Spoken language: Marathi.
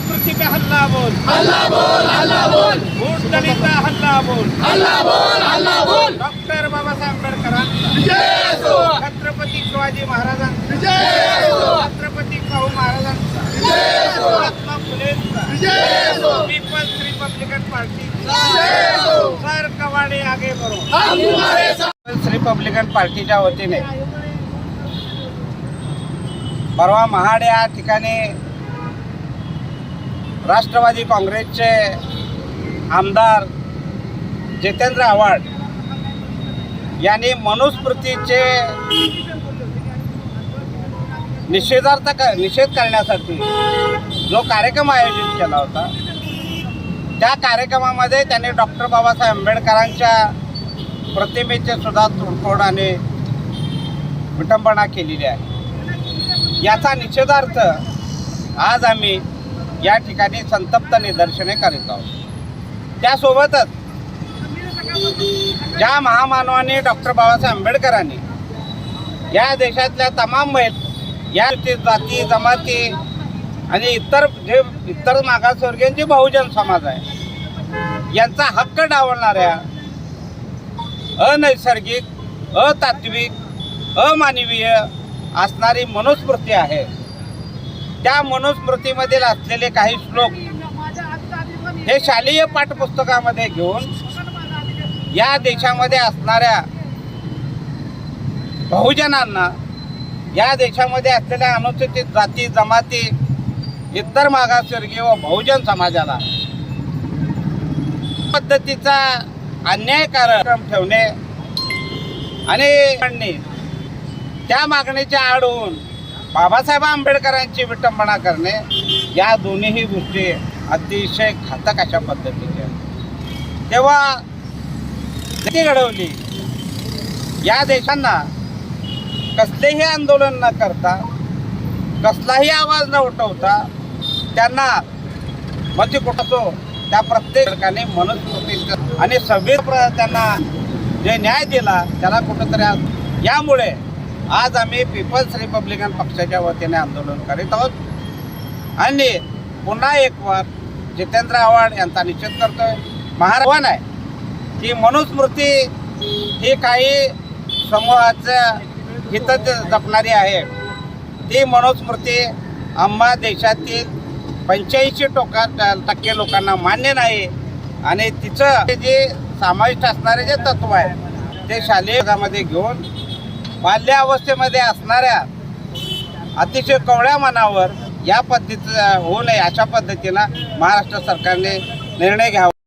मनुस्मृती पे हल्ला बोल। भूत दलिता हल्ला बोल। डॉक्टर बाबासाहेब आंबेडकरांचा छत्रपती शिवाजी महाराजांचा। छत्रपती शाहू महाराजांचा। Mahatma फुलेंचा। People's republican party. Sir Kawade आगे बरो पीपल्स रिपब्लिकन पार्टीच्या वतीने। परवा महाड या ठिकाणी राष्ट्रवादी काँग्रेसचे आमदार जितेंद्र आव्हाड यांनी मनुस्मृतीचे निषेधार्थ क- निषेध करण्यासाठी जो कार्यक्रम आयोजित केला होता त्या कार्यक्रमामध्ये त्यांनी डॉक्टर बाबासाहेब आंबेडकरांच्या प्रतिमेचे सुद्धा तोडफोड आणि विटंबना केलेली आहे. याचा निषेधार्थ आज आम्ही या ठिकाणी संतप्त निदर्शने करीत आहोत. त्यासोबतच ज्या महामानवाने डॉक्टर बाबासाहेब आंबेडकरांनी या देशातल्या तमाम महिला या जाती जमाती आणि इतर जे इतर मागासवर्गीयांचे बहुजन समाज आहे यांचा हक्क डावलणाऱ्या अनैसर्गिक अतात्विक अमानवीय असणारी मनुस्मृती आहे. त्या मनुस्मृतीमधील असलेले काही श्लोक हे शालेय पाठपुस्तकामध्ये घेऊन या देशामध्ये असणाऱ्या बहुजनांना या देशामध्ये असलेल्या अनुसूचित जाती जमाती इतर मागासवर्गीय व बहुजन समाजाला पद्धतीचा अन्यायकारक ठेवणे आणि त्या मागणीच्या आड होऊन बाबासाहेब आंबेडकरांची विटंबना करणे या दोन्हीही गोष्टी अतिशय घातक अशा पद्धतीच्या तेव्हा ती घडवली या देशांना कसलेही आंदोलन न करता कसलाही आवाज न उठवता त्यांना मती कुठं त्या प्रत्येकाने ठिकाणी मनुस्मृतीचं आणि सभेत त्यांना जे न्याय दिला त्याला कुठंतरी आज- यामुळे आज आम्ही पीपल्स रिपब्लिकन पक्षाच्या वतीने आंदोलन करीत आहोत. आणि पुन्हा एक वार जितेंद्र आव्हाड यांचा निषेध करतोय. महाराष्ट्र आहे की मनुस्मृती ही काही समूहाचं हित जपणारी आहे. ती मनुस्मृती आम्हा देशातील पंच्याऐंशी टोका टक्के लोकांना मान्य नाही. आणि तिचं जे समाविष्ट असणारे जे तत्व आहे ते शालेय घेऊन बाल्यावस्थेमध्ये असणाऱ्या अतिशय कवळ्या मनावर या पद्धतीचं होऊ नये अशा पद्धतीनं महाराष्ट्र सरकारने निर्णय घ्यावा.